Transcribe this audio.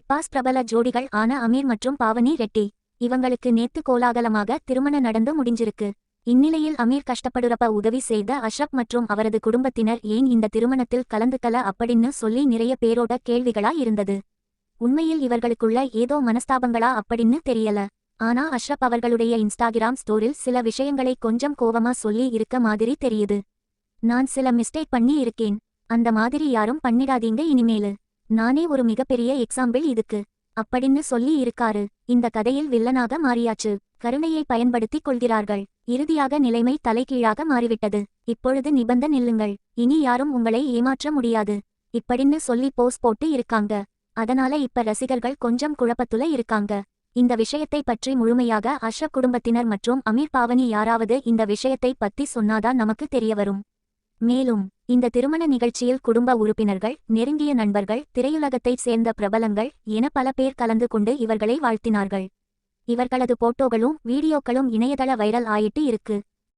இப்பாஸ் பிரபல ஜோடிகள் ஆன அமீர் மற்றும் பாவனி ரெட்டி. இவங்களுக்கு நேத்து கோலாகலமாக திருமணம் நடந்து முடிஞ்சிருக்கு. இந்நிலையில் அமீர் கஷ்டப்படுறப்ப உதவி செய்த அஷ்ரப் மற்றும் அவரது குடும்பத்தினர் ஏன் இந்த திருமணத்தில் கலந்துக்கல அப்படின்னு சொல்லி நிறைய பேரோட கேள்விகளா இருந்தது. உண்மையில் இவர்களுக்குள்ள ஏதோ மனஸ்தாபங்களா அப்படின்னு தெரியல. ஆனா அஷ்ரப் அவர்களுடைய இன்ஸ்டாகிராம் ஸ்டோரில் சில விஷயங்களை கொஞ்சம் கோவமா சொல்லி இருக்க மாதிரி தெரியுது. நான் சில மிஸ்டேக் பண்ணி இருக்கேன். அந்த மாதிரி யாரும் பண்ணிடாதீங்க இனிமேலு. நானே ஒரு மிகப்பெரிய எக்ஸாம்பிள் இதுக்கு. அப்படின்னு சொல்லி இருக்காரு. இந்த கதையில் வில்லனாக மாறியாச்சு. கருணையை பயன்படுத்திக் கொள்கிறார்கள். இறுதியாக நிலைமை தலைகீழாக மாறிவிட்டது. இப்பொழுது நிபந்த நில்லுங்கள். இனி யாரும் உங்களை ஏமாற்ற முடியாது. இப்படின்னு சொல்லி போஸ் போட்டு இருக்காங்க. அதனால இப்ப ரசிகர்கள் கொஞ்சம் குழப்பத்துல இருக்காங்க. இந்த விஷயத்தை பற்றி முழுமையாக அஷ்ரப் குடும்பத்தினர் மற்றும் அமீர் பாவனி யாராவது இந்த விஷயத்தை பத்தி சொன்னாதான் நமக்கு தெரியவரும் மேலும் இந்த திருமண நிகழ்ச்சியில் குடும்ப உறுப்பினர்கள் நெருங்கிய நண்பர்கள் திரையுலகத்தைச் சேர்ந்த பிரபலங்கள் என பல பேர் கலந்து கொண்டு இவர்களை வாழ்த்தினார்கள். இவர்களது போட்டோகளும் வீடியோக்களும் இணையதள வைரல் ஆயிட்டு இருக்கு.